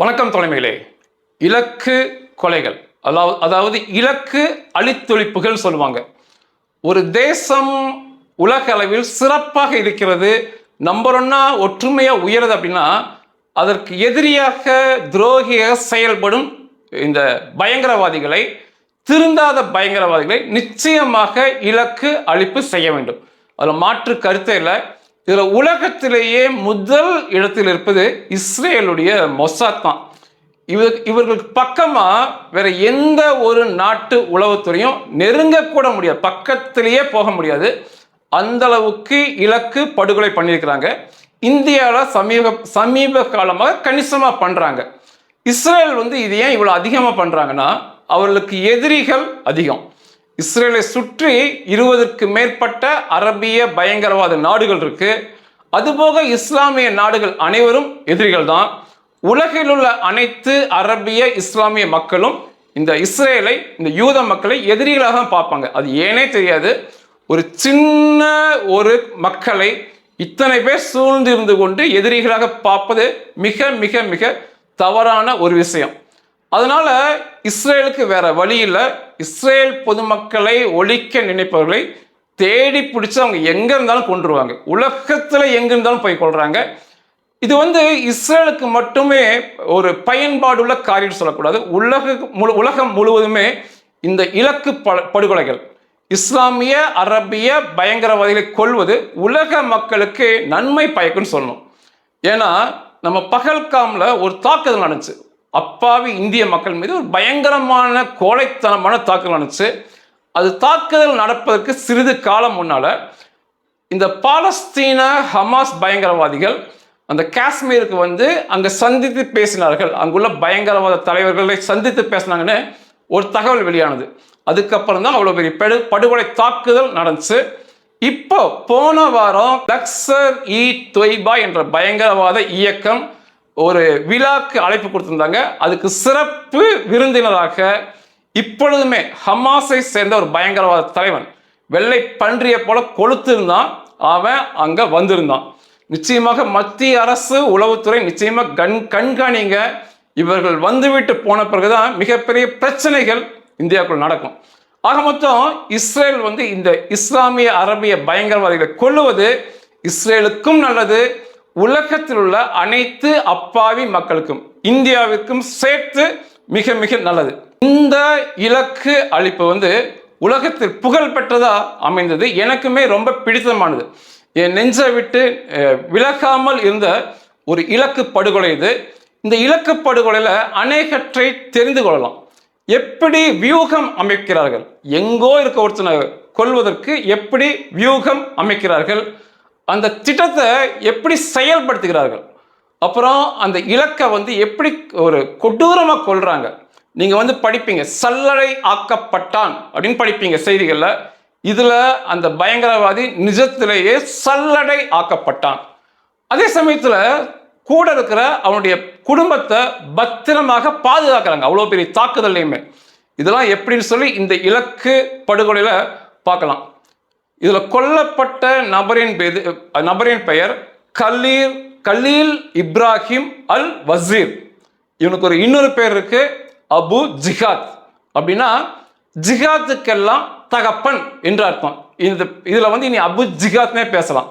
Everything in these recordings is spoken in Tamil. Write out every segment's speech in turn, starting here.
வணக்கம் தலைமையிலே இலக்கு கொலைகள். அதாவது அதாவது இலக்கு அழித்தொழிப்புகள் சொல்லுவாங்க. ஒரு தேசம் உலக அளவில் சிறப்பாக இருக்கிறது நம்பர் ஒன்னா ஒற்றுமையா உயருது அப்படின்னா அதற்கு எதிரியாக துரோகியாக செயல்படும் இந்த பயங்கரவாதிகளை திருந்தாத பயங்கரவாதிகளை நிச்சயமாக இலக்கு அழிப்பு செய்ய வேண்டும். அதில் மாற்று கருத்தையில் இல்லை. இதில் உலகத்திலேயே முதல் இடத்தில் இருப்பது இஸ்ரேலுடைய மொசாத் தான். இவர் இவர்களுக்கு பக்கமாக வேற எந்த ஒரு நாட்டு உளவுத்துறையும் நெருங்கக்கூட முடியாது. பக்கத்திலேயே போக முடியாது. அந்த அளவுக்கு இலக்கு படுகொலை பண்ணியிருக்கிறாங்க. இந்தியாவில் சமீப சமீப காலமாக கணிசமாக பண்ணுறாங்க இஸ்ரேல் வந்து இது ஏன் இவ்வளோ அதிகமாக பண்ணுறாங்கன்னா அவர்களுக்கு எதிரிகள் அதிகம். இஸ்ரேலை சுற்றி இருபதுக்கு மேற்பட்ட அரபிய பயங்கரவாத நாடுகள் இருக்கு. அதுபோக இஸ்லாமிய நாடுகள் அனைவரும் எதிரிகள் தான். உலகில் உள்ள அனைத்து அரபிய இஸ்லாமிய மக்களும் இந்த இஸ்ரேலை இந்த யூத மக்களை எதிரிகளாக தான் பார்ப்பாங்க. அது ஏனே தெரியாது. ஒரு சின்ன ஒரு மக்களை இத்தனை பேர் சூழ்ந்து இருந்து கொண்டு எதிரிகளாக பார்ப்பது மிக மிக மிக தவறான ஒரு விஷயம். அதனால இஸ்ரேலுக்கு வேற வழி இல்லை. இஸ்ரேல் பொதுமக்களை ஒழிக்க நினைப்பவர்களை தேடி பிடிச்சு அவங்க எங்க இருந்தாலும் கொண்டுருவாங்க உலகத்துல எங்க இருந்தாலும் போய் கொள்றாங்க இது வந்து இஸ்ரேலுக்கு மட்டுமே ஒரு பயன்பாடுள்ள காரியம் சொல்லக்கூடாது. உலக முழு உலகம் முழுவதுமே இந்த இலக்கு ப- படுகொலைகள். இஸ்லாமிய அரபிய பயங்கரவாதிகளை கொள்வது உலக மக்களுக்கு நன்மை பயக்குன்னு சொல்லணும். ஏன்னா நம்ம பகல்காமில் ஒரு தாக்குதல் நடந்துச்சு. அப்பாவி இந்திய மக்கள் மீது ஒரு பயங்கரமான கோழைத்தனமான தாக்குதல் நடந்துச்சு. அது தாக்குதல் நடப்பதற்கு சிறிது காலம் முன்னால இந்த பாலஸ்தீன ஹமாஸ் பயங்கரவாதிகள் அந்த காஷ்மீருக்கு வந்து அங்கே சந்தித்து பேசினார்கள். அங்குள்ள பயங்கரவாத தலைவர்களை சந்தித்து பேசினாங்கன்னு ஒரு தகவல் வெளியானது. அதுக்கப்புறம் தான் அவ்வளோ பெரிய படு படுகொலை தாக்குதல் நடந்துச்சு. இப்போ போன வாரம் லக்ஸர் இ தொய்பா என்ற பயங்கரவாத இயக்கம் ஒரு விழாக்கு அழைப்பு கொடுத்துருந்தாங்க. அதுக்கு சிறப்பு விருந்தினராக இப்பொழுதுமே ஹமாஸை சேர்ந்த ஒரு பயங்கரவாத தலைவன். வெள்ளை பன்றியை போல கொளுத்திருந்தான். அவன் அங்க வந்திருந்தான். நிச்சயமாக மத்திய அரசு உளவுத்துறை நிச்சயமா கண் கண்காணிங்க. இவர்கள் வந்துவிட்டு போன பிறகுதான் மிகப்பெரிய பிரச்சனைகள் இந்தியாவுக்குள் நடக்கும். ஆக மொத்தம் இஸ்ரேல் வந்து இந்த இஸ்லாமிய அரபிய பயங்கரவாதிகளை கொள்ளுவது இஸ்ரேலுக்கும் நல்லது. உலகத்தில் உள்ள அனைத்து அப்பாவி மக்களுக்கும் இந்தியாவிற்கும் சேர்த்து மிக மிக நல்லது. இந்த இலக்கு அளிப்பு வந்து உலகத்தில் புகழ் பெற்றதா அமைந்தது. எனக்குமே ரொம்ப பிடித்தமானது. என் நெஞ்சை விட்டு விலகாமல் இருந்த ஒரு இலக்கு படுகொலை இது. இந்த இலக்கு படுகொலையில் அநேகற்றை தெரிந்து கொள்ளலாம். எப்படி வியூகம் அமைக்கிறார்கள்? எங்கோ இருக்க ஒருத்தனை கொள்வதற்கு எப்படி வியூகம் அமைக்கிறார்கள்? அந்த திட்டத்தை எப்படி செயல்படுத்துகிறார்கள்? அப்புறம் அந்த இலக்கை வந்து எப்படி ஒரு கொடூரமாக கொள்றாங்க நீங்கள் வந்து படிப்பீங்க சல்லடை ஆக்கப்பட்டான் அப்படின்னு படிப்பீங்க செய்திகளில். இதில் அந்த பயங்கரவாதி நிஜத்திலேயே சல்லடை ஆக்கப்பட்டான். அதே சமயத்தில் கூட இருக்கிற அவனுடைய குடும்பத்தை பத்திரமாக பாதுகாக்கிறாங்க. அவ்வளோ பெரிய தாக்குதல்லையுமே. இதெல்லாம் எப்படின்னு சொல்லி இந்த இலக்கு படுகொலையில் பார்க்கலாம். இதில் கொல்லப்பட்ட நபரின் பெது நபரின் பெயர் கலீர் கலீல் இப்ராஹிம் அல் வசீர். இவனுக்கு ஒரு இன்னொரு பேர் இருக்கு அபு ஜிஹாத். அப்படின்னா ஜிஹாத்துக்கெல்லாம் தகப்பன் என்று அர்த்தம். இந்த இதில் வந்து இனி அபு ஜிஹாத்னே பேசலாம்.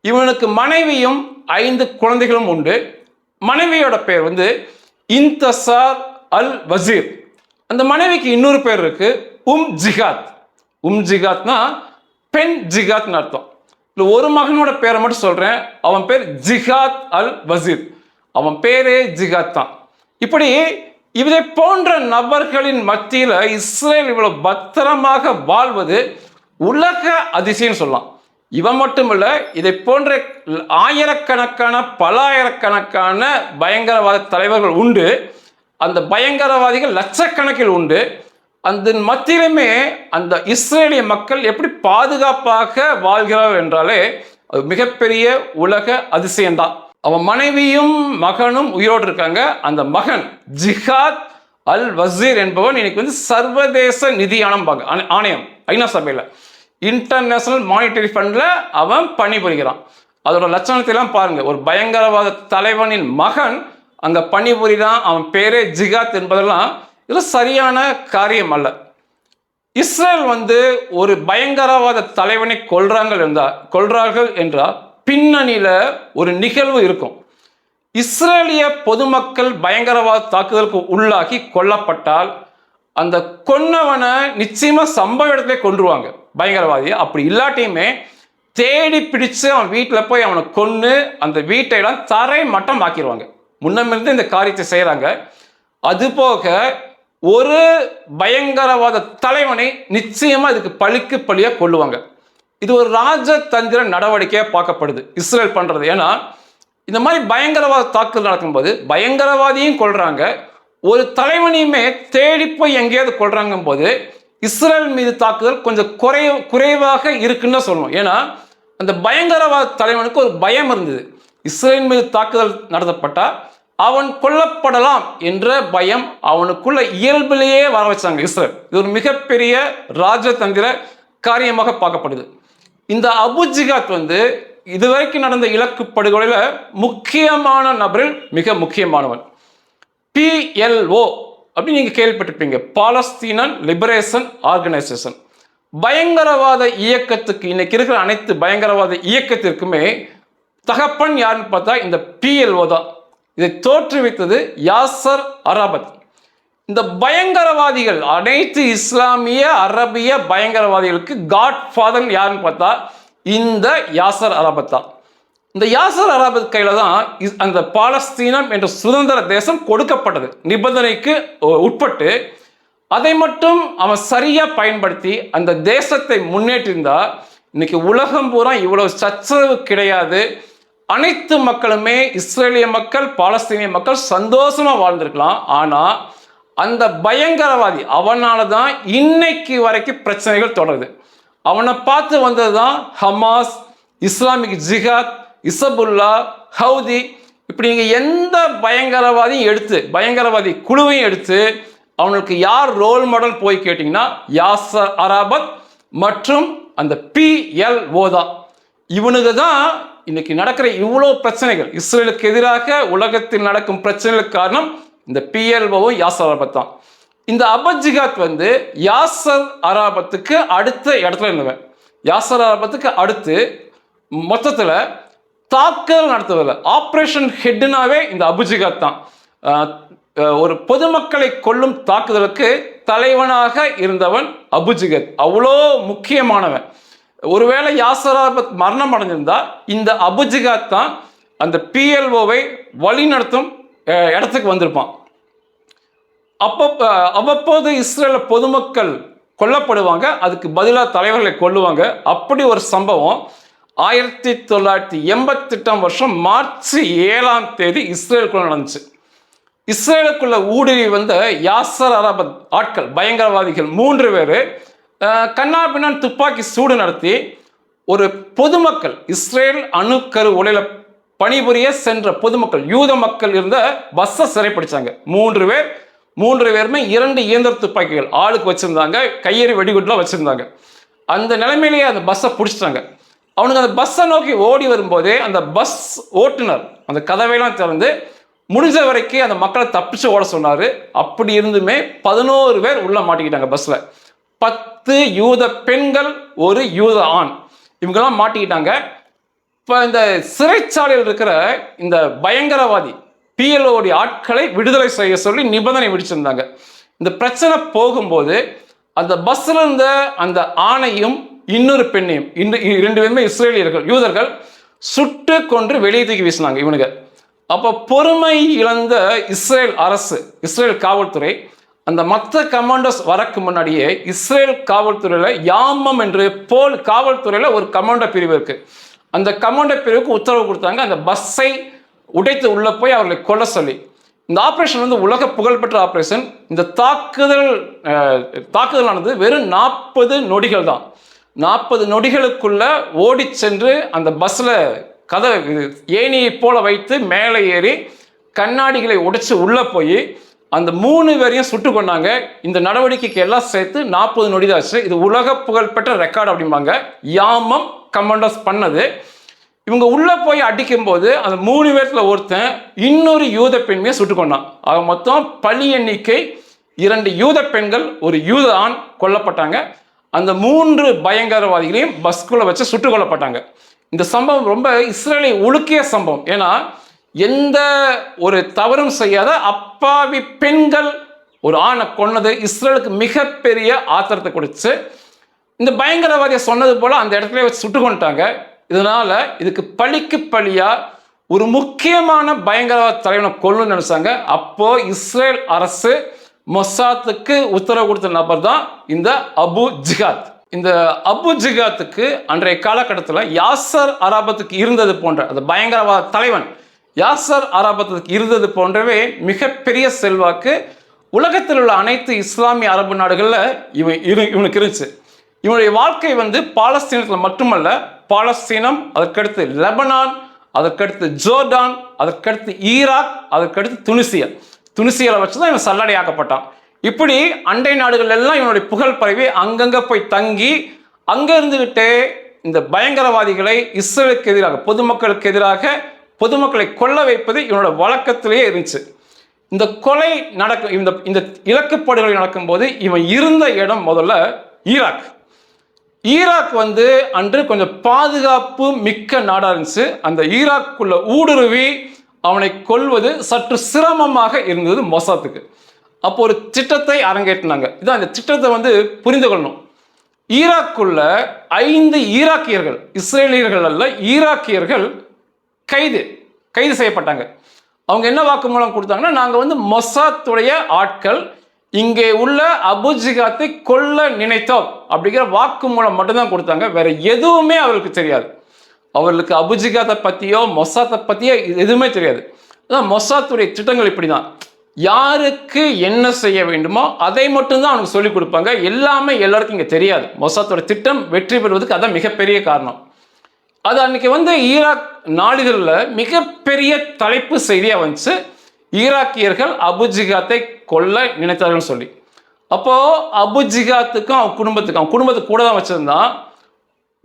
இவனுக்கு மனைவியும் ஐந்து குழந்தைகளும் உண்டு. மனைவியோட பேர் வந்து இன்தசார் அல் வசீர். அந்த மனைவிக்கு இன்னொரு பேர் இருக்கு உம் ஜிஹாத். உம் ஜிகாத்னா பெண் ஜிகாத்னு அர்த்தம். இல்லை ஒரு மகனோட பேரை மட்டும் சொல்கிறேன் அவன் பேர் ஜிகாத் அல் வசீர். அவன் பேரே ஜிகாத் தான். இப்படி இதை போன்ற நபர்களின் மத்தியில் இஸ்ரேல் இவ்வளவு பத்திரமாக வாழ்வது உலக அதிசயம் சொல்லலாம். இவன் மட்டும் இல்லை இதை போன்ற ஆயிரக்கணக்கான பலாயிரக்கணக்கான பயங்கரவாத தலைவர்கள் உண்டு. அந்த பயங்கரவாதிகள் லட்சக்கணக்கில் உண்டு. அந்த மத்தியிலுமே அந்த இஸ்ரேலிய மக்கள் எப்படி பாதுகாப்பாக வாழ்கிறார்கள் என்றாலே அது மிகப்பெரிய உலக அதிசயம்தான். அவன் மனைவியும் மகனும் உயிரோடு இருக்காங்க. அந்த மகன் ஜிஹாத் அல் வசீர் என்பவன் இன்னைக்கு வந்து சர்வதேச நிதியானம் ஆணையம் ஆணை- ஆணையம் ஐநா சபையில். இன்டர்நேஷனல் மானிட்டரி ஃபண்டில் அவன் பணிபுரிகிறான். அதோட லட்சணத்தை எல்லாம் பாருங்க. ஒரு பயங்கரவாத தலைவனின் மகன் அங்கே பணிபுரிதான். அவன் பேரே ஜிகாத் என்பதெல்லாம் இது சரியான காரியம் அல்ல. இஸ்ரேல் வந்து ஒரு பயங்கரவாத தலைவனை கொல்றாங்க என்றால் கொள்றார்கள் என்றால் பின்னணியில் ஒரு நிகழ்வு இருக்கும். இஸ்ரேலிய பொதுமக்கள் பயங்கரவாத தாக்குதலுக்கு உள்ளாகி கொல்லப்பட்டால் அந்த கொன்னவனை நிச்சயமாக சம்பவ இடத்துல கொன்றுவாங்க. பயங்கரவாதி அப்படி இல்லாட்டியுமே தேடி பிடிச்சு அவன் வீட்டில் போய் அவனை கொன்று அந்த வீட்டை எல்லாம் தரை மட்டம் ஆக்கிடுவாங்க முன்னமிருந்து இந்த காரியத்தை செய்கிறாங்க அதுபோக ஒரு பயங்கரவாத தலைவனை நிச்சயமா இதுக்கு பழிக்கு பழியா கொள்ளுவாங்க இது ஒரு ராஜதந்திர நடவடிக்கையாக பார்க்கப்படுது இஸ்ரேல் பண்றது. ஏன்னா இந்த மாதிரி பயங்கரவாத தாக்குதல் நடக்கும்போது பயங்கரவாதியும் கொள்றாங்க ஒரு தலைவனையுமே தேடி போய் எங்கேயாவது கொள்றாங்க போது இஸ்ரேல் மீது தாக்குதல் கொஞ்சம் குறை குறைவாக இருக்குன்னு தான் சொல்லணும். ஏன்னா அந்த பயங்கரவாத தலைவனுக்கு ஒரு பயம் இருந்தது. இஸ்ரேல் மீது தாக்குதல் நடத்தப்பட்டால் அவன் கொல்லப்படலாம் என்ற பயம் அவனுக்குள்ள இயல்பிலேயே வர வச்சாங்க இஸ்ரேல். இது ஒரு மிகப்பெரிய ராஜதந்திர காரியமாக பார்க்கப்படுது. இந்த அபுஜிகாத் வந்து இதுவரைக்கும் நடந்த இலக்கு படுகொலையில் முக்கியமான நபரில் மிக முக்கியமானவன். பிஎல்ஓ அப்படின்னு நீங்கள் கேள்விப்பட்டிருப்பீங்க. Palestinian liberation organisation. பயங்கரவாத இயக்கத்துக்கு இன்னைக்கு இருக்கிற அனைத்து பயங்கரவாத இயக்கத்திற்குமே தகப்பன் யாருன்னு பார்த்தா இந்த பிஎல்ஓ தான். இதை தோற்றுவித்தது யாசர் அராபத். இந்த பயங்கரவாதிகள் அனைத்து இஸ்லாமிய அரபிய பயங்கரவாதிகளுக்கு காட் ஃபாதர் யாருன்னு பார்த்தா இந்த யாசர் அராபத் தான். இந்த யாசர் அராபத் கையில தான் அந்த பாலஸ்தீனம் என்ற சுதந்திர தேசம் கொடுக்கப்பட்டது. நிபந்தனைக்கு உட்பட்டு அதை மட்டும் அவன் சரியா பயன்படுத்தி அந்த தேசத்தை முன்னேற்றிருந்தா இன்னைக்கு உலகம் பூரா இவ்வளவு சச்சரவு கிடையாது. அனைத்து மக்களுமே இஸ்ரேலிய மக்கள் பாலஸ்தீனிய மக்கள் சந்தோஷமா வாழ்ந்திருக்கலாம். ஆனா அந்த பயங்கரவாதி அவனால தான் இன்னைக்கு வரைக்கும் பிரச்சனைகள் தொடருது. அவனை பார்த்து வந்தது தான் Hamas Islamic jihad Hezbollah Houthi இப்படி நீங்கள் எந்த பயங்கரவாதியும் எடுத்து பயங்கரவாதி குழுவையும் எடுத்து அவனுக்கு யார் ரோல் மாடல் போய் கேட்டிங்கன்னா யாசர் அராபத் மற்றும் அந்த பிஎல்ஓ தான். இவனுக்கு தான் இன்னைக்கு நடக்கிற இவ்வளோ பிரச்சனைகள். இஸ்ரேலுக்கு எதிராக உலகத்தில் நடக்கும் பிரச்சனைகளுக்கு காரணம் இந்த பிஎல்ஓவும் யாசர் அரபத் தான் இந்த அபஜிகாத் வந்து யாசர் அராபத்துக்கு அடுத்த இடத்துல இருந்தவன் யாசர் அராபத்துக்கு அடுத்து மொத்தத்தில் தாக்குதல் நடத்துவதில் ஆப்ரேஷன் ஹெட்னாவே இந்த அபுஜிகாத் தான். ஒரு பொதுமக்களை கொல்லும் தாக்குதலுக்கு தலைவனாக இருந்தவன் அபுஜிகத். அவ்வளோ முக்கியமானவன். ஒருவேளை யாசர் மரணம் அடைஞ்சிருந்தா இந்த அபுஜிகாத் தான் அந்த பிஎல்ஓவை வழிநடத்தும் நடத்தும் இடத்துக்கு வந்திருப்பான். அப்போ அவ்வப்போது இஸ்ரேல பொதுமக்கள் கொல்லப்படுவாங்க அதுக்கு பதிலாக தலைவர்களை கொல்லுவாங்க. அப்படி ஒரு சம்பவம் ஆயிரத்தி தொள்ளாயிரத்தி எண்பத்தெட்டாம் வருஷம் மார்ச் ஏழாம் தேதி இஸ்ரேலுக்குள்ள நடந்துச்சு. இஸ்ரேலுக்குள்ள ஊடுருவி வந்த யாசர் அரபத் ஆட்கள் பயங்கரவாதிகள் மூன்று பேர் கண்ணா பின்னான் துப்பாக்கி சூடு நடத்தி ஒரு பொதுமக்கள் இஸ்ரேல் அணுக்கரு உலையில பணிபுரிய சென்ற பொதுமக்கள் யூத மக்கள் இருந்த பஸ்ஸை சிறைப்பிடிச்சாங்க மூன்று பேர் மூன்று பேருமே இரண்டு இயந்திர துப்பாக்கிகள் ஆளுக்கு வச்சிருந்தாங்க கையெறி வெடிகுட்டுலாம் வச்சிருந்தாங்க. அந்த நிலைமையிலேயே அந்த பஸ்ஸை பிடிச்சிட்டாங்க. அவனுக்கு அந்த பஸ்ஸை நோக்கி ஓடி வரும்போதே அந்த பஸ் ஓட்டுநர் அந்த கதவையெல்லாம் திறந்து முடிஞ்ச வரைக்கும் அந்த மக்களை தப்பிச்சு ஓட சொன்னார். அப்படி இருந்துமே பதினோரு பேர் உள்ள மாட்டிக்கிட்டாங்க பஸ்ஸில் பத்து யூத பெண்கள் ஒரு யூத ஆண். இவங்கெல்லாம் மாட்டிக்கிட்டாங்க. இப்போ இந்த சிறைச்சாலையில் இருக்கிற இந்த பயங்கரவாதி பிஎல்ஓடைய ஆட்களை விடுதலை செய்ய சொல்லி நிபந்தனை விதிச்சிருந்தாங்க. இந்த பிரச்சனை போகும்போது அந்த பஸ்ஸில் இருந்த அந்த ஆணையும் இன்னொரு பெண்ணையும் இன்று இரண்டு பேருமே இஸ்ரேலியர்கள் யூதர்கள் சுட்டு கொன்று வெளியே தூக்கி வீசினாங்க இவனுங்க. அப்போ பொறுமை இழந்த இஸ்ரேல் அரசு இஸ்ரேல் காவல்துறை அந்த மற்ற கமாண்டர்ஸ் வரக்கு முன்னாடியே இஸ்ரேல் காவல்துறையில் யாமம் என்று போல் காவல்துறையில் ஒரு கமாண்டோ பிரிவு இருக்கு. அந்த கமாண்டோ பிரிவுக்கு உத்தரவு கொடுத்தாங்க. அந்த பஸ்ஸை உடைத்து உள்ளே போய் அவர்களை கொல்ல சொல்லி. இந்த ஆப்ரேஷன் வந்து உலக புகழ்பெற்ற ஆப்ரேஷன் இந்த தாக்குதல் தாக்குதலானது வெறும் நாற்பது நொடிகள் தான். நாற்பது நொடிகளுக்குள்ள ஓடி சென்று அந்த பஸ்ஸில் கதை ஏணியை போல வைத்து மேலே ஏறி கண்ணாடிகளை உடைச்சு உள்ளே போய் அந்த மூணு பேரையும் சுட்டு கொண்டாங்க இந்த நடவடிக்கைக்கு எல்லாம் சேர்த்து நாற்பது நொடிதாச்சு இது உலக புகழ்பெற்ற ரெக்கார்டு அப்படிம்பாங்க. யாமம் கமாண்டோஸ் பண்ணது. இவங்க உள்ளே போய் அடிக்கும்போது அந்த மூணு பேர்த்தில் ஒருத்தன் இன்னொரு யூத பெண்மையை சுட்டு கொண்டான் ஆக மொத்தம் பலி எண்ணிக்கை இரண்டு யூத பெண்கள் ஒரு யூத ஆண் கொல்லப்பட்டாங்க. அந்த மூன்று பயங்கரவாதிகளையும் பஸ்குள்ளே வச்சு சுட்டு கொல்லப்பட்டாங்க. இந்த சம்பவம் ரொம்ப இஸ்ரேலை ஒழுக்கிய சம்பவம். ஏன்னா எந்த ஒரு தவறும் செய்யாத அப்பாவி பெண்கள் ஒரு ஆணை கொன்னது இஸ்ரேலுக்கு மிகப்பெரிய ஆத்திரத்தை கொடுத்து இந்த பயங்கரவாதியை சொன்னது போல அந்த இடத்துல வச்சு சுட்டு கொண்டுட்டாங்க. இதனால இதுக்கு பழிக்கு பழியா ஒரு முக்கியமான பயங்கரவாத தலைவனை கொல்லணும்னு நினைச்சாங்க. அப்போ இஸ்ரேல் அரசு மொசாத்துக்கு உத்தரவு கொடுத்த நபர் தான் இந்த அபு ஜிகாத். இந்த அபு ஜிகாத்துக்கு அன்றைய காலகட்டத்தில் யாசர் அராபத்துக்கு இருந்தது போன்ற அந்த பயங்கரவாத தலைவன் யாசர் அராபத்துக்கு இருந்தது போன்றவே மிகப்பெரிய செல்வாக்கு உலகத்தில் உள்ள அனைத்து இஸ்லாமிய அரபு நாடுகளில் இவன் இரு இவனுக்கு இருந்துச்சு. இவனுடைய வாழ்க்கை வந்து பாலஸ்தீனத்தில் மட்டுமல்ல பாலஸ்தீனம் அதற்கடுத்து லெபனான் அதற்கடுத்து ஜோர்டான் அதற்கடுத்து ஈராக் அதற்கடுத்து துனிசியா. துனிசியலை வச்சு தான் இவன் சல்லடையாக்கப்பட்டான். இப்படி அண்டை நாடுகள் எல்லாம் இவனுடைய புகழ் பரவி அங்கங்கே போய் தங்கி அங்கே இருந்துக்கிட்டே இந்த பயங்கரவாதிகளை இஸ்ரேலுக்கு எதிராக பொதுமக்களுக்கு எதிராக பொதுமக்களை கொல்ல வைப்பது இவனோட வழக்கத்திலேயே இருந்துச்சு. இந்த கொலை நடக்கும் இந்த இந்த இலக்குப்படுகொலை நடக்கும்போது இவன் இருந்த இடம் முதல்ல ஈராக். ஈராக் வந்து அன்று கொஞ்சம் பாதுகாப்பு மிக்க நாடாக இருந்துச்சு. அந்த ஈராக்குள்ள ஊடுருவி அவனை கொல்வது சற்று சிரமமாக இருந்தது மொசாத்துக்கு. அப்போ ஒரு திட்டத்தை அரங்கேற்றினாங்க. இதான் இந்த திட்டத்தை வந்து புரிந்து கொள்ளணும். ஈராக்குள்ள ஐந்து ஈராக்கியர்கள் இஸ்ரேலியர்கள் அல்ல ஈராக்கியர்கள் கைது கைது செய்யப்பட்டாங்க. அவங்க என்ன வாக்குமூலம் கொடுத்தாங்கன்னா நாங்கள் வந்து மொசாத்துடைய ஆட்கள் இங்கே உள்ள அபுஜிகாத்தை கொல்ல நினைத்தோம் அப்படிங்கிற வாக்குமூலம் மட்டும்தான் கொடுத்தாங்க. வேற எதுவுமே அவருக்கு தெரியாது. அவர்களுக்கு அபுஜிகாத்தை பற்றியோ மொசாத்தை பற்றியோ எதுவுமே தெரியாது. அதான் மொசாத்துடைய திட்டங்கள் இப்படி தான் யாருக்கு என்ன செய்ய வேண்டுமோ அதை மட்டும்தான் அவனுக்கு சொல்லிக் கொடுப்பாங்க. எல்லாமே எல்லாருக்கும் இங்கே தெரியாது. மொசாத்தோட திட்டம் வெற்றி பெறுவதற்கு அதான் மிகப்பெரிய காரணம். அது அன்னைக்கு வந்து ஈராக் நாடுகளில் மிகப்பெரிய தலைப்பு செய்தியாக வந்துச்சு. ஈராக்கியர்கள் அபுஜிகாத்தை கொல்ல நினைத்தார்கள் சொல்லி. அப்போது அபுஜிகாத்துக்கும் அவன் குடும்பத்துக்கும் அவன் குடும்பத்துக்கு கூட தான் வச்சுருந்தான்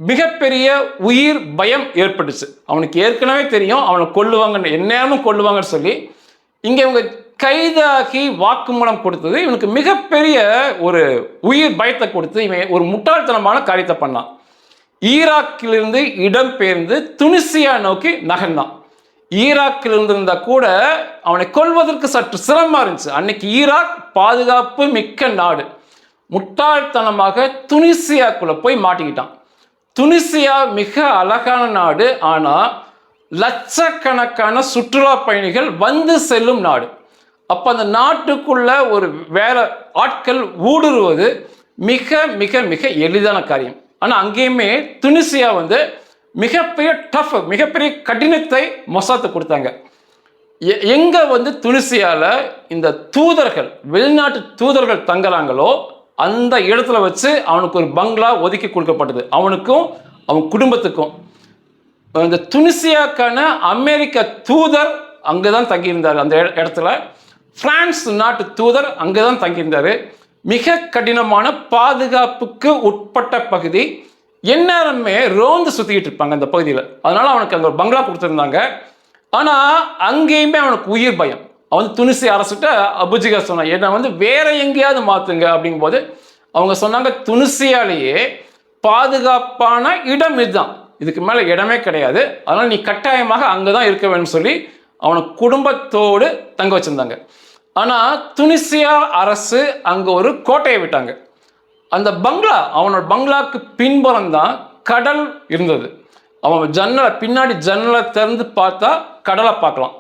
மிகப்பெரிய உயிர் பயம் ஏற்பட்டுச்சு. அவனுக்கு ஏற்கனவே தெரியும் அவனை கொல்லுவாங்கன்னு எந்நேரமும் கொல்லுவாங்கன்னு சொல்லி. இங்கே இவங்க கைதாகி வாக்குமூலம் கொடுத்தது இவனுக்கு மிகப்பெரிய ஒரு உயிர் பயத்தை கொடுத்து இவன் ஒரு முட்டாள்தனமான காரியத்தை பண்ணான். ஈராக்கிலிருந்து இடம்பெயர்ந்து துனிசியா நோக்கி நகர்ந்தான். ஈராக்கில் இருந்திருந்தா கூட அவனை கொல்வதற்கு சற்று சிரமமாக இருந்துச்சு. அன்னைக்கு ஈராக் பாதுகாப்பு மிக்க நாடு. முட்டாள்தனமாக துனிசியாக்குள்ளே போய் மாட்டிக்கிட்டான். துனிசியா மிக அழகான நாடு. ஆனால் லட்சக்கணக்கான சுற்றுலா பயணிகள் வந்து செல்லும் நாடு. அப்போ அந்த நாட்டுக்குள்ள ஒரு வேற ஆட்கள் ஊடுருவது மிக மிக மிக எளிதான காரியம். ஆனால் அங்கேயுமே துனிசியா வந்து மிகப்பெரிய டஃப் மிகப்பெரிய கடினத்தை மொசாத்து கொடுத்தாங்க. எ- எங்க வந்து துனிசியால இந்த தூதர்கள் வெளிநாட்டு தூதர்கள் தங்குறாங்களோ அந்த இடத்துல வச்சு அவனுக்கு ஒரு பங்களா ஒதுக்கி கொடுக்கப்பட்டது. அவனுக்கும் அவன் குடும்பத்துக்கும். இந்த துனிசியாக்கான அமெரிக்க தூதர் அங்கே தான் தங்கியிருந்தார். அந்த இடத்துல. பிரான்ஸ் நாட்டு தூதர் அங்கே தான் தங்கியிருந்தார். மிக கடினமான பாதுகாப்புக்கு உட்பட்ட பகுதி எந்நேரமே ரோந்து சுற்றிக்கிட்டு இருப்பாங்க அந்த பகுதியில். அதனால அவனுக்கு அங்கே ஒரு பங்களா கொடுத்துருந்தாங்க. ஆனால் அங்கேயுமே அவனுக்கு உயிர் பயம். அவன் துணிசி அரசுகிட்ட அபுஜிகா சொன்னான் என்னை வந்து வேற எங்கேயாவது மாற்றுங்க அப்படிங்கும்போது அவங்க சொன்னாங்க துணிசியாலேயே பாதுகாப்பான இடம் இதுதான். இதுக்கு மேலே இடமே கிடையாது. அதனால் நீ கட்டாயமாக அங்கே தான் இருக்க வேணும்னு சொல்லி அவனை குடும்பத்தோடு தங்க வச்சுருந்தாங்க. ஆனால் துனிசியா அரசு அங்கே ஒரு கோட்டையை விட்டாங்க. அந்த பங்களா அவனோட பங்களாக்கு பின்புறம் தான் கடல் இருந்தது. அவன் ஜன்னலை பின்னாடி ஜன்னலை திறந்து பார்த்தா கடலை பார்க்கலாம்.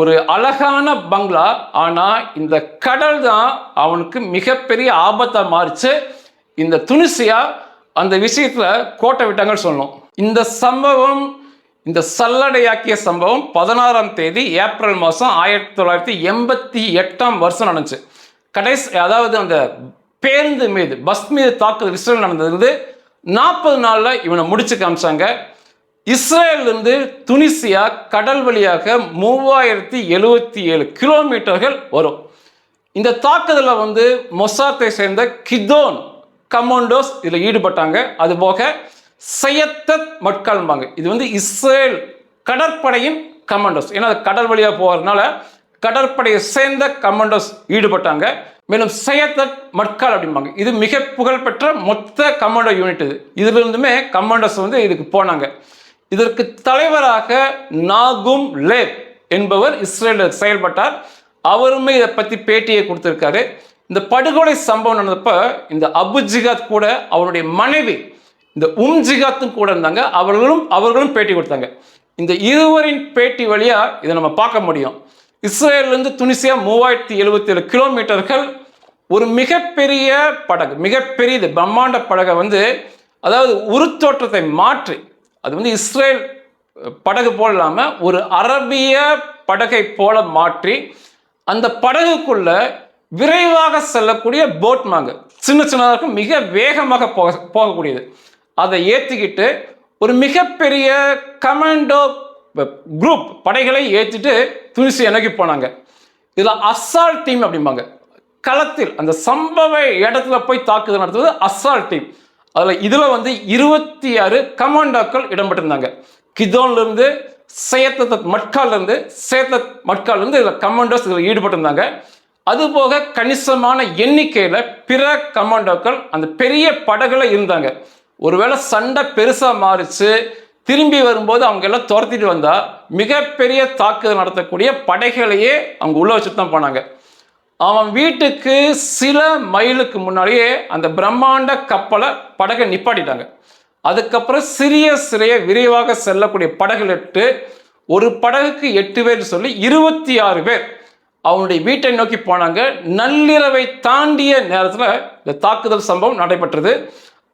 ஒரு அழகான பங்களா ஆனால் இந்த கடல் தான் அவனுக்கு மிகப்பெரிய ஆபத்தாக மாறிச்சு. இந்த துனிசியா அந்த விஷயத்தில் கோட்டை விட்டாங்கன்னு சொல்லணும். இந்த சம்பவம் இந்த சல்லடையாக்கிய சம்பவம் பதினாறாம் தேதி ஏப்ரல் மாதம் ஆயிரத்தி தொள்ளாயிரத்தி எண்பத்தி எட்டாம் வருஷம் நடந்துச்சு. கடைசி அதாவது அந்த பேருந்து மீது பஸ் மீது தாக்குதல் இஸ்ரேல் நடந்தது நாற்பது நாளில் இவனை முடிச்சு காமிச்சாங்க. இஸ்ரேல்ல இருந்து துனிசியா கடல் வழியாக மூவாயிரத்தி எழுவத்தி ஏழு கிலோமீட்டர்கள் வரும். இந்த தாக்குதலில் வந்து மொசாத்தை சேர்ந்த கிதோன் கமாண்டோஸ் இதில் ஈடுபட்டாங்க. அது போக சையத்தத் மட்கால்பாங்க இது வந்து இஸ்ரேல் கடற்படையின் கமாண்டோஸ். ஏன்னா கடல் வழியாக போகிறதுனால கடற்படையை சேர்ந்த கமாண்டோஸ் ஈடுபட்டாங்க. மேலும் சையத்தத் மட்கால் அப்படிம்பாங்க. இது மிக புகழ்பெற்ற மொத்த கமாண்டோ யூனிட் இது. இதுலேருந்துமே கமாண்டோஸ் வந்து இதுக்கு போனாங்க. இதற்கு தலைவராக நாகும் லேப் என்பவர் இஸ்ரேலில் செயல்பட்டார். அவருமே இதை பற்றி பேட்டியை கொடுத்துருக்காரு. இந்த படுகொலை சம்பவம் நடந்தப்ப இந்த அபுஜிகாத் கூட அவருடைய மனைவி இந்த உம் ஜிகாத்தும் கூட இருந்தாங்க. அவர்களும் அவர்களும் பேட்டி கொடுத்தாங்க. இந்த இருவரின் பேட்டி வழியாக இதை நம்ம பார்க்க முடியும். இஸ்ரேல்லேருந்து துனிசியா மூவாயிரத்தி எழுபத்தி ஏழு கிலோமீட்டர்கள் ஒரு மிகப்பெரிய படகு மிகப்பெரிய பிரம்மாண்ட படகை வந்து அதாவது உருத்தோற்றத்தை மாற்றி அது வந்து இஸ்ரேல் படகு போல் இல்லாமல் ஒரு அரபிய படகை போல மாற்றி அந்த படகுக்குள்ள விரைவாக செல்லக்கூடிய போட் மாங்க சின்ன சின்னதாக இருக்கும் மிக வேகமாக போக போகக்கூடியது. அதை ஏற்றிக்கிட்டு ஒரு மிகப்பெரிய கமாண்டோ குரூப் படைகளை ஏற்றிட்டு துணிசி நோக்கி போனாங்க. இதில் அசால் டீம் அப்படிம்பாங்க. களத்தில் அந்த சம்பவ இடத்துல போய் தாக்குதல் நடத்துவது அசால் டீம் அதில் இதில் வந்து இருபத்தி ஆறு கமாண்டோக்கள் இடம்பெற்றிருந்தாங்க. கிதோன்லேருந்து சேத்தத் மட்கால்லேருந்து சேத்தத் மட்கால்லேருந்து இதில் கமாண்டோஸ் இதில் ஈடுபட்டிருந்தாங்க. அதுபோக கணிசமான எண்ணிக்கையில் பிற கமாண்டோக்கள் அந்த பெரிய படகுல இருந்தாங்க. ஒருவேளை சண்டை பெருசாக மாறிச்சு திரும்பி வரும்போது அவங்க எல்லாம் துரத்திட்டு வந்தால் மிகப்பெரிய தாக்குதல் நடத்தக்கூடிய படைகளையே அவங்க உள்ள வச்சுட்டு தான் போனாங்க. அவன் வீட்டுக்கு சில மைலுக்கு முன்னாலேயே அந்த பிரம்மாண்ட கப்பலை படகை நிப்பாட்டிட்டாங்க. அதுக்கப்புறம் சிறிய சிறிய விரைவாக செல்லக்கூடிய படகுகள் எட்டு ஒரு படகுக்கு எட்டு பேர் சொல்லி இருபத்தி ஆறு பேர் அவனுடைய வீட்டை நோக்கி போனாங்க. நள்ளிரவை தாண்டிய நேரத்தில் இந்த தாக்குதல் சம்பவம் நடைபெற்றது.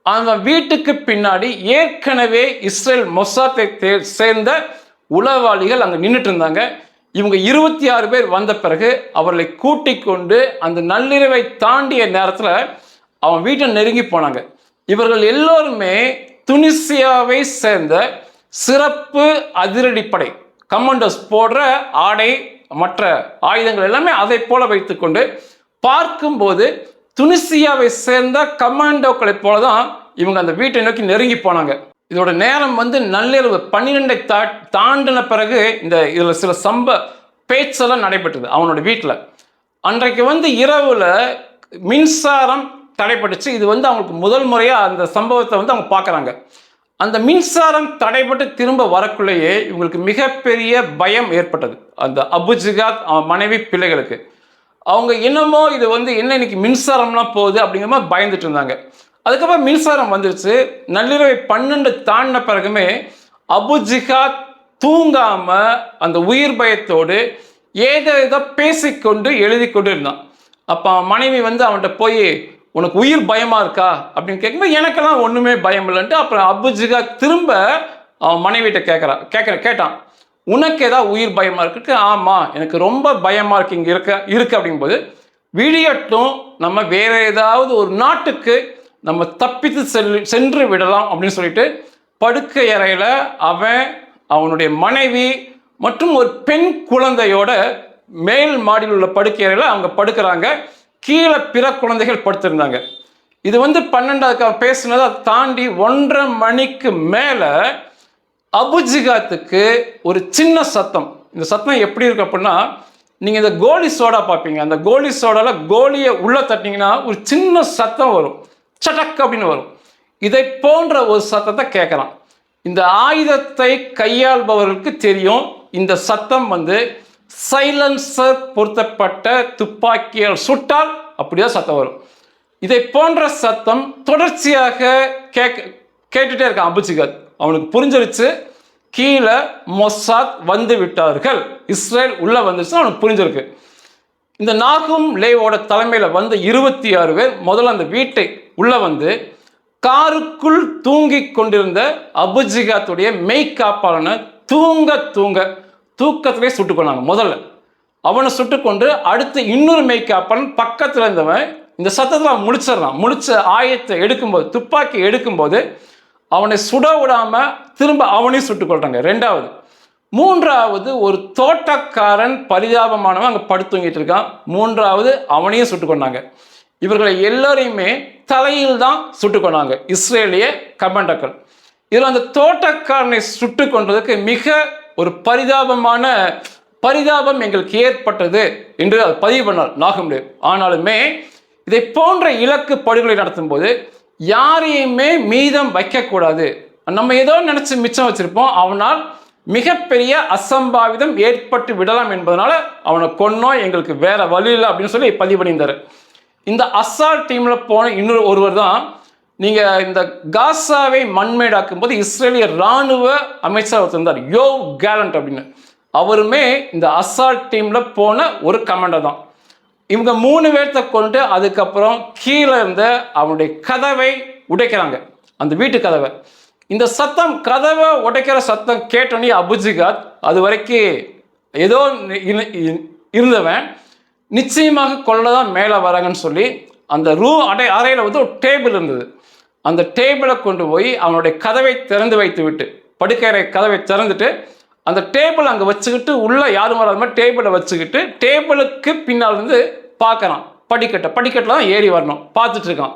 அந்த வீட்டுக்கு பின்னாடி ஏற்கனவே இஸ்ரேல் மொசாத்தை சேர்ந்த உளவாளிகள் அங்கே நின்றுட்டு இருந்தாங்க இவங்க இருபத்தி ஆறு பேர் வந்த பிறகு அவர்களை கூட்டிக் கொண்டு அந்த நள்ளிரவை தாண்டிய நேரத்தில் அவன் வீட்டை நெருங்கி போனாங்க. இவர்கள் எல்லோருமே துனிசியாவை சேர்ந்த சிறப்பு அதிரடிப்படை கமாண்டோஸ் போடுற ஆடை மற்ற ஆயுதங்கள் எல்லாமே அதை போல வைத்துக்கொண்டு பார்க்கும்போது துனிசியாவை சேர்ந்த கமாண்டோக்களை போல தான் இவங்க அந்த வீட்டை நோக்கி நெருங்கி போனாங்க. இதோட நேரம் வந்து நள்ளிரவு பன்னிரெண்டை தா தாண்டின பிறகு இந்த இதில் சில சம்ப பேச்செல்லாம் நடைபெற்றது அவனோட வீட்டில். அன்றைக்கு வந்து இரவில் மின்சாரம் தடைப்பட்டுச்சு இது வந்து அவங்களுக்கு முதல் முறையாக அந்த சம்பவத்தை வந்து அவங்க பார்க்குறாங்க. அந்த மின்சாரம் தடைப்பட்டு திரும்ப வரக்குள்ளேயே இவங்களுக்கு மிகப்பெரிய பயம் ஏற்பட்டது. அந்த அபுஜிகாத் அவன் மனைவி பிள்ளைகளுக்கு. அவங்க என்னமோ இது வந்து என்ன இன்னைக்கு மின்சாரம்லாம் போகுது அப்படிங்கிற மாதிரி பயந்துட்டு இருந்தாங்க. அதுக்கப்புறம் மின்சாரம் வந்துருச்சு. நள்ளிரவை பன்னெண்டு தாண்டின பிறகுமே அபுஜிகாத் தூங்காம அந்த உயிர் பயத்தோடு ஏதோ ஏதோ பேசிக்கொண்டு எழுதி கொண்டு இருந்தான். அப்போ அவன் மனைவி வந்து அவன்கிட்ட போய் உனக்கு உயிர் பயமா இருக்கா? அப்படின்னு கேட்கும்போது எனக்கெல்லாம் ஒன்றுமே பயம் இல்லைன்ட்டு அப்புறம் அபுஜிகா திரும்ப அவன் மனைவிட்ட கேட்குறான் கேட்குற கேட்டான். உனக்கு ஏதாவது உயிர் பயமா இருக்கு ஆமாம் எனக்கு ரொம்ப பயமா இருக்கு இங்கே இருக்க இருக்கு அப்படிங்கும்போது விடியட்டும் நம்ம வேற ஏதாவது ஒரு நாட்டுக்கு நம்ம தப்பித்து செல் சென்று விடலாம் அப்படின்னு சொல்லிட்டு படுக்கை அறையில அவன் அவனுடைய மனைவி மற்றும் ஒரு பெண் குழந்தையோட மேல் மாடியில் உள்ள படுக்கை அறையில அவங்க படுக்கிறாங்க. கீழே பிற குழந்தைகள் படுத்திருந்தாங்க. இது வந்து பன்னெண்டாவது அவன் பேசுனதை தாண்டி ஒன்றரை மணிக்கு மேலே அபுஜிகாத்துக்கு ஒரு சின்ன சத்தம். இந்த சத்தம் எப்படி இருக்கு அப்படின்னா நீங்கள் இந்த கோலி சோடா பார்ப்பீங்க. அந்த கோலி சோடாவில் கோலியை உள்ளே தட்டினீங்கன்னா ஒரு சின்ன சத்தம் வரும். சடக் அப்படின்னு வரும். இதை போன்ற ஒரு சத்தத்தை கேட்குறான் இந்த ஆயுதத்தை கையாள்பவர்களுக்கு தெரியும். இந்த சத்தம் வந்து சைலன்சர் பொருத்தப்பட்ட துப்பாக்கியால் சுட்டால் அப்படிதான் சத்தம் வரும். இதை போன்ற சத்தம் தொடர்ச்சியாக கேட்க கேட்டுகிட்டே இருக்கான் அபுஜிகாத் அவனுக்கு புரிஞ்சிருச்சு. கீழே மொசாத் வந்து விட்டார்கள். இஸ்ரேல் உள்ளே வந்துருச்சு அவனுக்கு புரிஞ்சிருக்கு. இந்த நாகும் லேவோட தலைமையில் வந்த இருபத்தி ஆறு பேர் முதல்ல அந்த வீட்டை உள்ளே வந்து காருக்குள் தூங்கி கொண்டிருந்த அபுஜிகாத்துடைய மெய்காப்பாளனை தூங்க தூங்க தூக்கத்திலே சுட்டு கொண்டாங்க முதல்ல. அவனை சுட்டுக்கொண்டு அடுத்து இன்னொரு மெய்காப்பாளன் பக்கத்தில் இருந்தவன் இந்த சத்தத்தில் அவன் முடிச்சிடுறான் முடிச்ச ஆயத்தை எடுக்கும்போது துப்பாக்கி எடுக்கும்போது அவனை சுட விடாம திரும்ப அவனையும் சுட்டுக் கொள்றாங்க ரெண்டாவது மூன்றாவது ஒரு தோட்டக்காரன் பரிதாபமானவன் அங்கே படுத்துங்கிட்டு இருக்கான். மூன்றாவது அவனையும் சுட்டு கொண்டாங்க இவர்களை எல்லாரையுமே தலையில் தான் சுட்டு கொண்டாங்க இஸ்ரேலிய கமாண்டர்கள் இதில் அந்த தோட்டக்காரனை சுட்டு கொண்டதுக்கு மிக ஒரு பரிதாபமான பரிதாபம் எங்களுக்கு ஏற்பட்டது என்று அது பதிவு பண்ணார். நாகமுடைய ஆனாலுமே இதை போன்ற இலக்கு படுகொலை நடத்தும் போது யாரையுமே மீதம் வைக்கக்கூடாது. நம்ம ஏதோ நினச்சி மிச்சம் வச்சுருப்போம். அவனால் மிகப்பெரிய அசம்பாவிதம் ஏற்பட்டு விடலாம் என்பதனால அவனை கொன்னோம் எங்களுக்கு வேற வழி இல்லை அப்படின்னு சொல்லி பதிவு பண்ணியிருந்தார் இந்த அசால் டீமில் போன இன்னொரு ஒருவர் தான் நீங்கள் இந்த காசாவை மண்மேடாக்கும் போது இஸ்ரேலிய ராணுவ அமைச்சர் ஒருத்தர் இருந்தார். யோ கேலண்ட் அப்படின்னு. அவருமே இந்த அசால் டீமில் போன ஒரு கமாண்டர் தான். இவங்க மூணு பேர்த்த கொண்டு அதுக்கப்புறம் கீழே இருந்த அவனுடைய கதவை உடைக்கிறாங்க. அந்த வீட்டு கதவை. இந்த சத்தம் கதவை உடைக்கிற சத்தம் கேட்டோன்னே அபுஜிகாத் அது வரைக்கும் ஏதோ இருந்தவன் நிச்சயமாக கொள்ள தான் மேலே வராங்கன்னு சொல்லி அந்த ரூம் அடை அறையில் வந்து ஒரு டேபிள் இருந்தது. அந்த டேபிளை கொண்டு போய் அவனுடைய கதவை திறந்து வைத்து விட்டு படுக்கறை கதவை திறந்துட்டு அந்த டேபிள் அங்கே வச்சுக்கிட்டு உள்ளே யாரும் வராத மாதிரி டேபிளை வச்சுக்கிட்டு டேபிளுக்கு பின்னால் இருந்து பார்க்குறான். படிக்கட்டை படிக்கட்டில் தான் ஏறி வரணும். பார்த்துட்டு இருக்கான்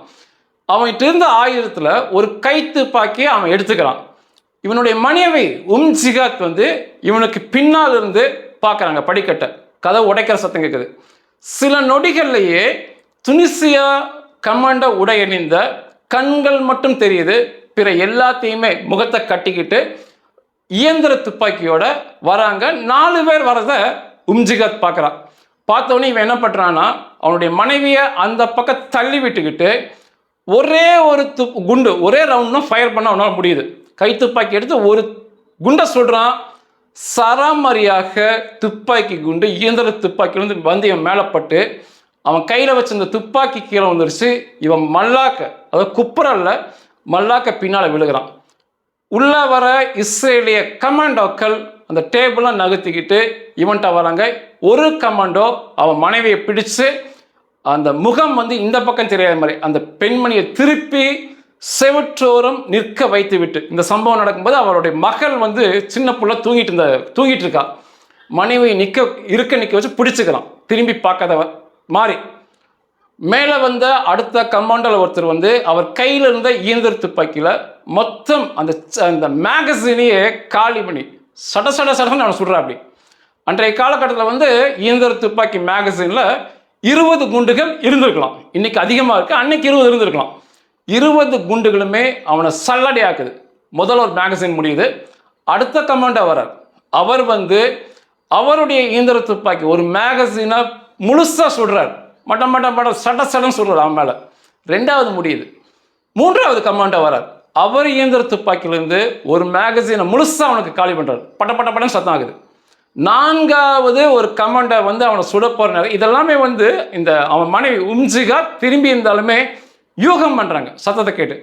அவன்கிட்ட இருந்த ஆயுதத்தில் ஒரு கை துப்பாக்கியை அவன் எடுத்துக்கிறான். இவனுடைய மனைவி உம் ஜிகாத் வந்து இவனுக்கு பின்னால் இருந்து பார்க்குறாங்க படிக்கட்டை. கதை உடைக்கிற சத்தம் கேட்குது சில நொடிகள்லேயே துனிசியா கமாண்ட உடை அணிந்த கண்கள் மட்டும் தெரியுது. பிற எல்லாத்தையுமே முகத்தை கட்டிக்கிட்டு இயந்திர துப்பாக்கியோட வராங்க. நாலு பேர் வரத உம்ஜிகாத் பார்க்குறான். பார்த்தவொடனே இவன் என்ன பண்ணுறான்னா அவனுடைய மனைவியை அந்த பக்கம் தள்ளி விட்டுக்கிட்டு ஒரே ஒரு து குண்டு ஒரே ரவுண்ட் தான் ஃபயர் பண்ண அவனால் முடியுது. கை துப்பாக்கி எடுத்து ஒரு குண்டை சுடுறான் சராமரியாக துப்பாக்கி குண்டு இயந்திர துப்பாக்கி வந்து வந்து இவன் மேலே பட்டு அவன் கையில் வச்சிருந்த துப்பாக்கி கீழே வந்துருச்சு. இவன் மல்லாக்க அதாவது குப்புறல்ல மல்லாக்க பின்னால் விழுகிறான். உள்ளே வர இஸ்ரேலிய கமாண்டோக்கள் அந்த டேபிளாக நகர்த்திக்கிட்டு இவன்ட்ட வராங்க. ஒரு கமாண்டோ அவன் மனைவியை பிடிச்சு அந்த முகம் வந்து இந்த பக்கம் தெரியாத மாதிரி அந்த பெண்மணியை திருப்பி செவற்றோரம் நிற்க வைத்து விட்டு இந்த சம்பவம் நடக்கும்போது அவருடைய மகள் வந்து சின்ன புள்ள தூங்கிட்டு இருந்த தூங்கிட்டு இருக்கா. மனைவி நிற்க இருக்க நிற்க வச்சு பிடிச்சிக்கிறான். திரும்பி பார்க்காதவ மாறி. மேலே வந்த அடுத்த கமாண்டர் ஒருத்தர் வந்து அவர் கையில் இருந்த இயந்திர துப்பாக்கியில் மொத்தம் அந்த ச- அந்த மேகசினையே காலி பண்ணி சட சட சடன்னு அவன் சுடுறா அப்படி அன்றைய காலகட்டத்தில் வந்து இயந்திர துப்பாக்கி மேகசினில் இருபது குண்டுகள் இருந்திருக்கலாம். இன்னைக்கு அதிகமாக இருக்கு அன்னைக்கு இருபது இருந்திருக்கலாம். இருபது குண்டுகளுமே அவனை சல்லடையாக்குது. முதல் ஒரு மேகசின் முடியுது. அடுத்த கமாண்டர் வரார் அவர் வந்து அவருடைய இயந்திர துப்பாக்கி ஒரு மேகசினை முழுசாக சுடுறார். மட்டம் மட்டம் மட்டம் சட சடம் சுடுறார் அவன் மேலே. ரெண்டாவது முடியுது. மூன்றாவது கமாண்டர் வரார் அவர் இயந்திர துப்பாக்கியிலேருந்து ஒரு மேகசினை முழுசாக அவனுக்கு காலி பண்ணுறார் பட்ட பட்ட படம் சத்தம் ஆகுது. நான்காவது ஒரு கமெண்டை வந்து அவனை சுட இதெல்லாமே வந்து இந்த அவன் மனைவி உம்ஜிகா திரும்பி இருந்தாலுமே யூகம் பண்ணுறாங்க சத்தத்தை கேட்டு.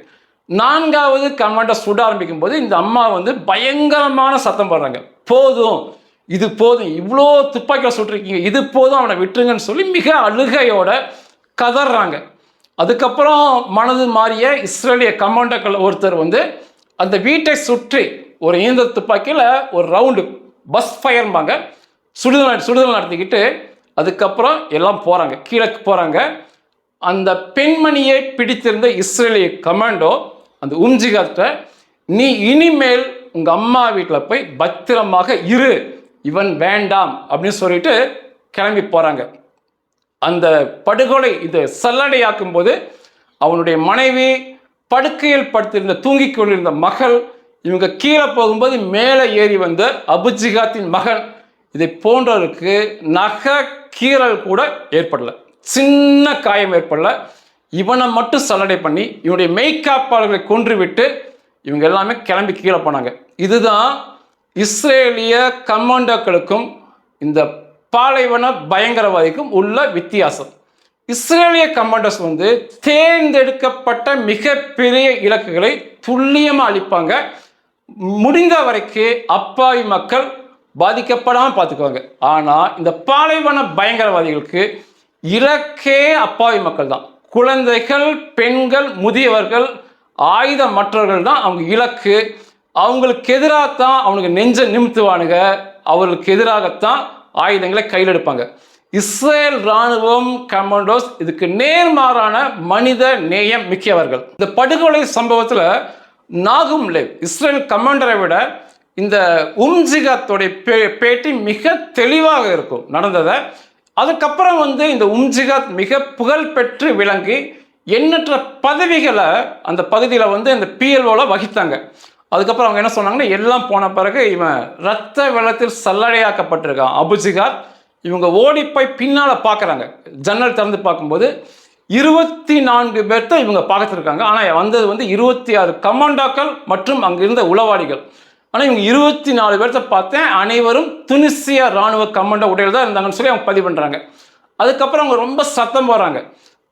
நான்காவது கமாண்டர் சுட ஆரம்பிக்கும் போது இந்த அம்மா வந்து பயங்கரமான சத்தம் போடுறாங்க. போதும் இது போதும் இவ்வளோ துப்பாக்கியில் சுட்டிருக்கீங்க இது போதும் அவனை விட்டுருங்கன்னு சொல்லி மிக அழுகையோட கதறாங்க. அதுக்கப்புறம் மனது மாறிய இஸ்ரேலிய கமாண்டர்கள் ஒருத்தர் வந்து அந்த வீட்டை சுற்றி ஒரு ஈந்த துப்பாக்கியில் ஒரு ரவுண்டு பஸ் ஃபயர்ம்பாங்க சுடுதல் சுடுதல் நடத்திக்கிட்டு அதுக்கப்புறம் எல்லாம் போகிறாங்க கீழே போகிறாங்க அந்த பெண்மணியை பிடித்திருந்த இஸ்ரேலிய கமாண்டோ அந்த உம்ஜிகார்ட்ட நீ இனிமேல் உங்கள் அம்மா வீட்டில் போய் பத்திரமாக இரு. இவன் வேண்டாம். அப்படின்னு சொல்லிட்டு கிளம்பி போகிறாங்க அந்த படுகொலை இதை சல்லடையாக்கும் போது அவனுடைய மனைவி படுக்கையில் படுத்திருந்த தூங்கிக் கொண்டிருந்த மகள் இவங்க கீழே போகும்போது மேலே ஏறி வந்த அபுஜிகாத்தின் மகன். இதை போன்றவருக்கு நகை கீறல் கூட ஏற்படல. சின்ன காயம் ஏற்படல. இவனை மட்டும் சல்லடை பண்ணி இவனுடைய மெய்காப்பாளர்களை கொன்றுவிட்டு இவங்க எல்லாமே கிளம்பி கீழே போனாங்க. இதுதான் இஸ்ரேலிய கமாண்டோக்களுக்கும் இந்த பாலைவன பயங்கரவாதிக்கும் உள்ள வித்தியாசம். இஸ்ரேலிய கமாண்டர்ஸ் வந்து தேர்ந்தெடுக்கப்பட்ட மிகப்பெரிய இலக்குகளை துல்லியமாக அளிப்பாங்க முடிந்த வரைக்கும் அப்பாவி மக்கள் பாதிக்கப்படாமல் பார்த்துக்குவாங்க. ஆனால் இந்த பாலைவன பயங்கரவாதிகளுக்கு இலக்கே அப்பாவி மக்கள் தான். குழந்தைகள் பெண்கள் முதியவர்கள் ஆயுதமற்றவர்கள் தான் அவங்க இலக்கு. அவங்களுக்கு எதிராக தான் அவனுக்கு நெஞ்ச நிமித்துவானுங்க. அவர்களுக்கு எதிராகத்தான் ஆயுதங்களை கையில் எடுப்பாங்க. இஸ்ரேல் ராணுவம் கமாண்டோஸ் இதுக்கு நேர்மாறான மனித நேயம் மிக்கவர்கள். இந்த படுகொலை சம்பவத்தில் நாகும் லேவ் இஸ்ரேல் கமாண்டரை விட இந்த உம்ஜிகாத்தோடைய பே பேட்டி மிக தெளிவாக இருக்கும் நடந்ததை. அதுக்கப்புறம் வந்து இந்த உம்ஜிகாத் மிக புகழ் பெற்று விளங்கி எண்ணற்ற பதவிகளை அந்த பகுதியில் வந்து இந்த பிஎல்ஓவில் வகித்தாங்க. அதுக்கப்புறம் அவங்க என்ன சொன்னாங்கன்னா எல்லாம் போன பிறகு இவன் ரத்த வெள்ளத்தில் சல்லடையாக்கப்பட்டிருக்கான். அபுஜிகாத் இவங்க ஓடி போய் பின்னால் பார்க்குறாங்க ஜன்னல் திறந்து பார்க்கும்போது இருபத்தி நான்கு பேர்த்த இவங்க பார்த்துருக்காங்க ஆனால் வந்தது வந்து இருபத்தி ஆறு கமாண்டாக்கள் மற்றும் அங்கே இருந்த உளவாளிகள். ஆனால் இவங்க இருபத்தி நாலு பேர்த்த பார்த்தேன். அனைவரும் துனிசியா இராணுவ கமாண்டோ உடையில் தான் இருந்தாங்கன்னு சொல்லி அவங்க பதிவு பண்ணுறாங்க அதுக்கப்புறம் அவங்க ரொம்ப சத்தம் போடுறாங்க.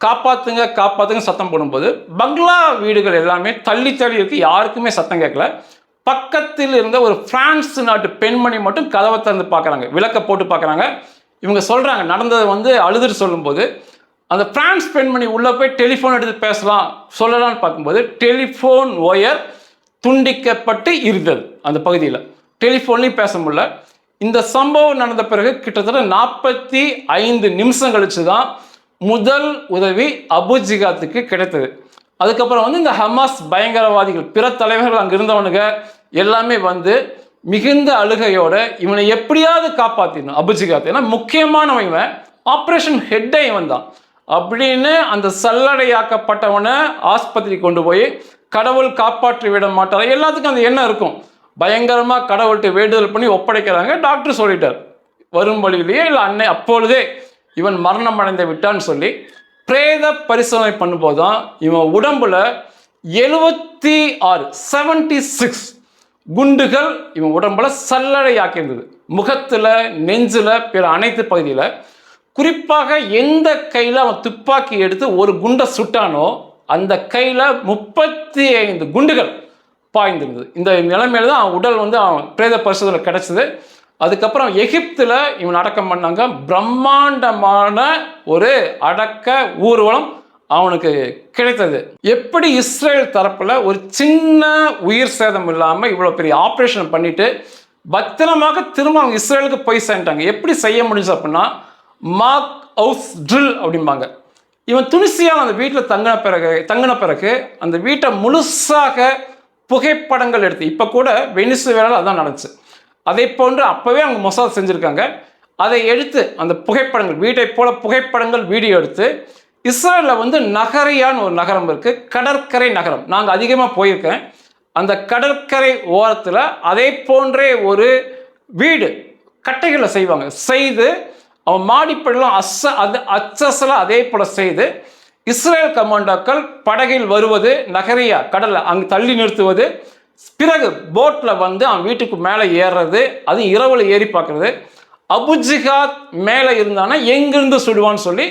காப்பாத்துங்க காப்பாத்துங்க சத்தம் போடும்போது பங்களா வீடுகள் எல்லாமே தள்ளி தள்ளி இருக்கு. யாருக்குமே சத்தம் கேட்கல. பக்கத்தில் இருந்த ஒரு பிரான்ஸ் நாட்டு பெண்மணி மட்டும் கதவை திறந்து பார்க்குறாங்க. விளக்க போட்டு பார்க்குறாங்க. இவங்க சொல்கிறாங்க நடந்ததை வந்து அழுதுட்டு சொல்லும்போது அந்த பிரான்ஸ் பெண்மணி உள்ளே போய் டெலிஃபோன் எடுத்து பேசலாம் சொல்லலாம்னு பார்க்கும்போது டெலிஃபோன் ஒயர் துண்டிக்கப்பட்டு இருந்தது அந்த பகுதியில். டெலிஃபோன்லையும் பேச முடியல. இந்த சம்பவம் நடந்த பிறகு கிட்டத்தட்ட நாற்பத்தி ஐந்து நிமிஷம் கழிச்சு தான் முதல் உதவி அபுஜிகாத்துக்கு கிடைத்தது. அதுக்கப்புறம் வந்து இந்த ஹமாஸ் பயங்கரவாதிகள் பிற தலைவர்கள் அங்கே இருந்தவனுங்க எல்லாமே வந்து மிகுந்த அழுகையோட இவனை எப்படியாவது காப்பாற்றிடணும் அபுஜிகாத் ஏன்னா முக்கியமானவன் இவன். ஆப்ரேஷன் ஹெட்டை இவன் தான். அப்படின்னு அந்த சல்லடையாக்கப்பட்டவனை ஆஸ்பத்திரி கொண்டு போய் கடவுள் காப்பாற்றி விட மாட்டார்? எல்லாத்துக்கும் அந்த எண்ணம் இருக்கும். பயங்கரமாக கடவுள்கிட்ட வேண்டுதல் பண்ணி ஒப்படைக்கிறாங்க. டாக்டர் சொல்லிட்டார். வரும் வழியிலேயே இல்லை அன்னை அப்பொழுதே இவன் மரணம் அடைந்து விட்டான்னு சொல்லி பிரேத பரிசோதனை பண்ணும்போது தான் இவன் உடம்புல எழுபத்தி ஆறு செவன்டி சிக்ஸ் குண்டுகள் இவன் உடம்புல சல்லடையாக்கியிருந்தது. முகத்தில் நெஞ்சில் பிற அனைத்து பகுதியில் குறிப்பாக எந்த கையில் அவன் துப்பாக்கி எடுத்து ஒரு குண்டை சுட்டானோ அந்த கையில் முப்பத்தி ஐந்து குண்டுகள் பாய்ந்திருந்தது. இந்த நிலைமையில தான் அவன் உடல் வந்து அவன் பிரேத பரிசோதனை கிடச்சிது. அதுக்கப்புறம் எகிப்தில் இவன் அடக்கம் பண்ணாங்க. பிரம்மாண்டமான ஒரு அடக்க ஊர்வலம் அவனுக்கு கிடைத்தது. எப்படி இஸ்ரேல் தரப்பில் ஒரு சின்ன உயிர் சேதம் இல்லாமல் இவ்வளோ பெரிய ஆப்ரேஷன் பண்ணிட்டு பத்திரமாக திரும்ப அவங்க இஸ்ரேலுக்கு போய் சேர்ந்துட்டாங்க. எப்படி செய்ய முடிஞ்சு அப்படின்னா மார்க் ஹவுஸ் ட்ரில் அப்படிம்பாங்க. இவன் துணிசியாக அந்த வீட்டில் தங்கின பிறகு தங்கின பிறகு அந்த வீட்டை முழுசாக புகைப்படங்கள் எடுத்து இப்போ கூட வெனிசுவேலாவில் அதான் நடந்துச்சு. அதை போன்று அப்போவே அவங்க மொசாத் செஞ்சுருக்காங்க. அதை எடுத்து அந்த புகைப்படங்கள் வீட்டை போல புகைப்படங்கள் வீடியோ எடுத்து இஸ்ரேலில் வந்து நகரையான்னு ஒரு நகரம் இருக்குது கடற்கரை நகரம். நாங்கள் அதிகமாக போயிருக்கேன். அந்த கடற்கரை ஓரத்தில் அதே போன்றே ஒரு வீடு கட்டைகளை செய்வாங்க. செய்து அவன் மாடிப்படலாம் அச அது அச்சசலாக அதே போல செய்து இஸ்ரேல் கமாண்டோக்கள் படகில் வருவது நகரியா கடலை அங்கே தள்ளி நிறுத்துவது பிறகு போட்டில் வந்து அவன் வீட்டுக்கு மேலே ஏறுறது அது இரவில் ஏறி பார்க்குறது. அபுஜிகாத் மேலே இருந்தானா எங்கிருந்து சுடுவான்னு சொல்லி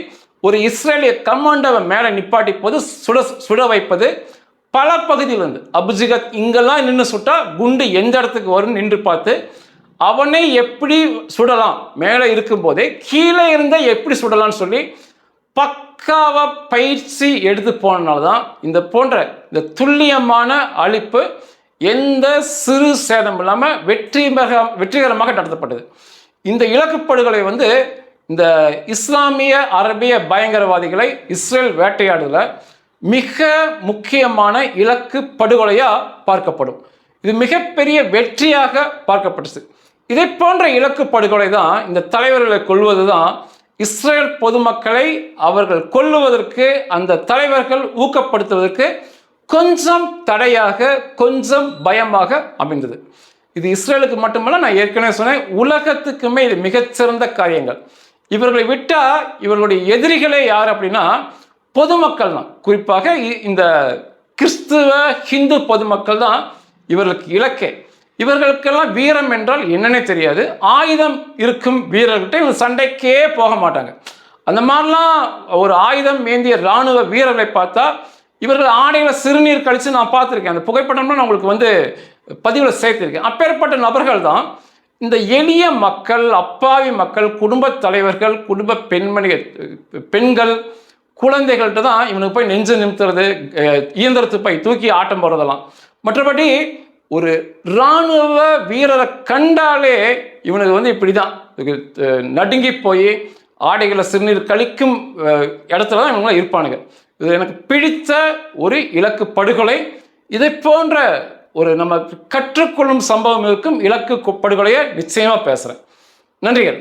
ஒரு இஸ்ரேலிய கமாண்டோவை மேலே நிப்பாட்டி போது சுட சுட வைப்பது பல பகுதியில் அபுஜிகத் அபுஜிகாத் இங்கெல்லாம் நின்று சுட்டா குண்டு எந்த இடத்துக்கு வரும்னு நின்று பார்த்து அவனை எப்படி சுடலாம்? மேலே இருக்கும்போதே கீழே இருந்தால் எப்படி சுடலாம்னு சொல்லி பக்காவாக பயிற்சி எடுத்து போனனால தான் இந்த போன்ற இந்த துல்லியமான அழிப்பு எந்த சிறு சேதம் இல்லாமல் வெற்றிமக வெற்றிகரமாக நடத்தப்பட்டது. இந்த இலக்குப்படுகளை வந்து இந்த இஸ்லாமிய அரபிய பயங்கரவாதிகளை இஸ்ரேல் வேட்டையாடுதல மிக முக்கியமான இலக்கு படுகொலையாக பார்க்கப்படும். இது மிகப்பெரிய வெற்றியாக பார்க்கப்பட்டுச்சு. இதை போன்ற இலக்கு படுகொலை தான் இந்த தலைவர்களை கொள்வது தான் இஸ்ரேல் பொதுமக்களை அவர்கள் கொல்லுவதற்கு அந்த தலைவர்கள் ஊக்கப்படுத்துவதற்கு கொஞ்சம் தடையாக கொஞ்சம் பயமாக அமைந்தது. இது இஸ்ரேலுக்கு மட்டுமல்ல நான் ஏற்கனவே சொன்னேன் உலகத்துக்குமே இது மிகச்சிறந்த காரியங்கள். இவர்களை விட்டால் இவர்களுடைய எதிரிகளே யார் அப்படின்னா பொதுமக்கள் தான். குறிப்பாக இ- இந்த கிறிஸ்துவ ஹிந்து பொதுமக்கள் தான் இவர்களுக்கு இலக்கே. இவர்களுக்கெல்லாம் வீரம் என்றால் என்னன்னே தெரியாது. ஆயுதம் இருக்கும் வீரர்கிட்ட இவங்க சண்டைக்கே போக மாட்டாங்க. அந்த மாதிரிலாம் ஒரு ஆயுதம் ஏந்திய இராணுவ வீரர்களை பார்த்தா இவர்கள் ஆடையில் சிறுநீர் கழித்து நான் பார்த்துருக்கேன். அந்த புகைப்படம்லாம் நான் உங்களுக்கு வந்து பதிவில் சேர்த்துருக்கேன். அப்பேற்பட்ட நபர்கள் தான் இந்த எளிய மக்கள் அப்பாவி மக்கள் குடும்பத் தலைவர்கள் குடும்ப பெண்மணி பெண்கள் குழந்தைகள்கிட்ட தான் இவனுக்கு போய் நெஞ்சு நிமித்துறது இயந்திரத்து போய் தூக்கி ஆட்டம் போடுறதெல்லாம். மற்றபடி ஒரு இராணுவ வீரரை கண்டாலே இவனுக்கு வந்து இப்படி தான் நடுங்கி போய் ஆடைகளை சிறுநீர் கழிக்கும் இடத்துல தான் இவங்களாம் இருப்பானுங்க. இது எனக்கு பிடித்த ஒரு இலக்கு படுகொலை. இதை போன்ற ஒரு நம்ம கற்றுக்கொள்ளும் சம்பவம் இருக்கும் இலக்கு படுகொலையை நிச்சயமாக பேசுகிறேன் நன்றிகள்.